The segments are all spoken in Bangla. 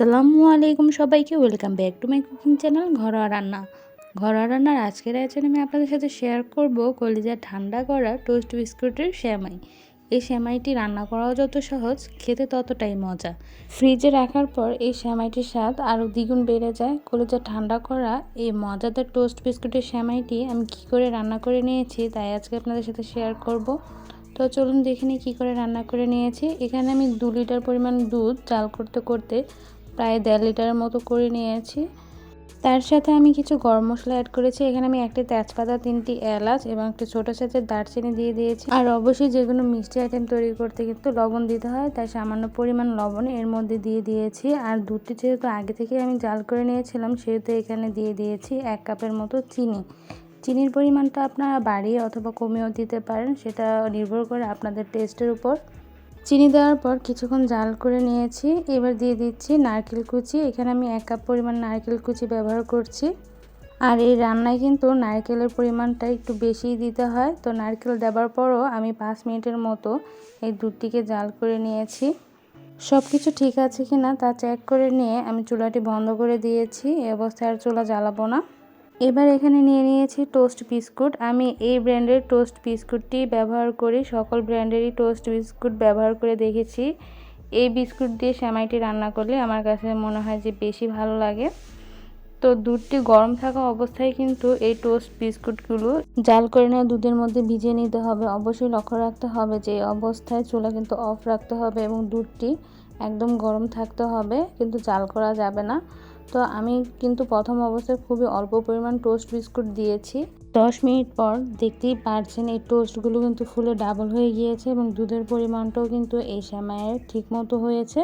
আসসালামু আলাইকুম সবাইকে, welcome back to my cooking channel ঘরোয়া রান্না। ঘরোয়া রান্নার আজকের আয়োজনে আমি আপনাদের সাথে শেয়ার করব কলিজা ঠান্ডা করা টোস্ট বিস্কুটের শ্যামাই এই শ্যামাইটি রান্না করাও যত সহজ, খেতে ততটাই মজা। ফ্রিজে রাখার পর এই শ্যামাইটির স্বাদ আরও দ্বিগুণ বেড়ে যায়। কলিজা ঠান্ডা করা এই মজাদার টোস্ট বিস্কুটের শ্যামাইটি আমি কি করে রান্না করে নিয়েছি তাই আজকে আপনাদের সাথে শেয়ার করব। তো চলুন দেখে নিই কী করে রান্না করে নিয়েছি। এখানে আমি দু লিটার পরিমাণ দুধ চাল করতে করতে প্রায় দেড় লিটারের মতো করে নিয়েছি। তার সাথে আমি কিছু গরম মশলা অ্যাড করেছি। এখানে আমি একটি তেজপাতা, তিনটি এলাচ এবং একটি ছোটো সাইজের দারচিনি দিয়ে দিয়েছি। আর অবশ্যই যেগুলো মিষ্টি আইটেম তৈরি করতে কিন্তু লবণ দিতে হয়। তাই সামান্য পরিমাণ লবণ এর মধ্যে দিয়ে দিয়েছি। আর দুধটি যেহেতু আগে থেকে আমি জাল করে নিয়েছিলাম, সেহেতু এখানে দিয়ে দিয়েছি এক কাপের মতো চিনি। চিনির পরিমাণটা আপনারা বাড়িয়ে অথবা কমিয়েও দিতে পারেন। সেটা নির্ভর করে আপনাদের টেস্টের উপর। চিনি দেওয়ার পর কিছুক্ষণ জাল করে নিয়েছি। এবার দিয়ে দিচ্ছি নারকেল কুচি। এখানে আমি এক কাপ পরিমাণ নারকেল কুচি ব্যবহার করছি। আর এই রান্নায় কিন্তু নারকেলের পরিমাণটা একটু বেশিই দিতে হয়। তো নারকেল দেওয়ার পরও আমি পাঁচ মিনিটের মতো এই দুধটিকে জাল করে নিয়েছি। সব কিছু ঠিক আছে কি না তা চেক করে নিয়ে আমি চুলাটি বন্ধ করে দিয়েছি। এ অবস্থায় আর চুলা জ্বালাবো না। এবার এখানে নিয়ে নিয়েছি টোস্ট বিস্কুট। আমি এই ব্র্যান্ডের টোস্ট বিস্কুটটি ব্যবহার করি, সকল ব্র্যান্ডেরই টোস্ট বিস্কুট ব্যবহার করে দেখেছি। এই বিস্কুট দিয়ে শ্যামাইটি রান্না করলে আমার কাছে মনে হয় যে বেশি ভালো লাগে। তো দুধটি গরম থাকা অবস্থায় কিন্তু এই টোস্ট বিস্কুটগুলো জাল করে নেওয়া দুধের মধ্যে ভিজিয়ে নিতে হবে। অবশ্যই লক্ষ্য রাখতে হবে যে অবস্থায় চুলা কিন্তু অফ রাখতে হবে এবং দুধটি একদম গরম থাকতে হবে, কিন্তু জাল করা যাবে না। তো আমি কিন্তু প্রথম অবস্থায় খুবই অল্প পরিমাণ টোস্ট বিস্কুট দিয়েছি। দশ মিনিট পর দেখতেই পারছেন এই টোস্টগুলো কিন্তু ফুলে ডাবল হয়ে গিয়েছে এবং দুধের পরিমাণটাও কিন্তু এই সেমাইয়ের ঠিক মতো হয়েছে।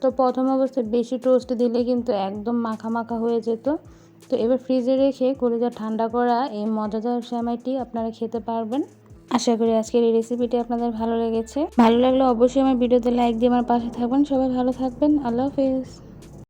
তো প্রথম অবস্থায় বেশি টোস্ট দিলে কিন্তু একদম মাখা মাখা হয়ে যেত। তো এবার ফ্রিজে রেখে কলিজা ঠান্ডা করা এই মজাদার সেমাইটি আপনারা খেতে পারবেন। আশা করি আজকের এই রেসিপিটি আপনাদের ভালো লেগেছে। ভালো লাগলে অবশ্যই আমার ভিডিওতে লাইক দিয়ে আমার পাশে থাকবেন। সবাই ভালো থাকবেন। আল্লাহ হাফিজ।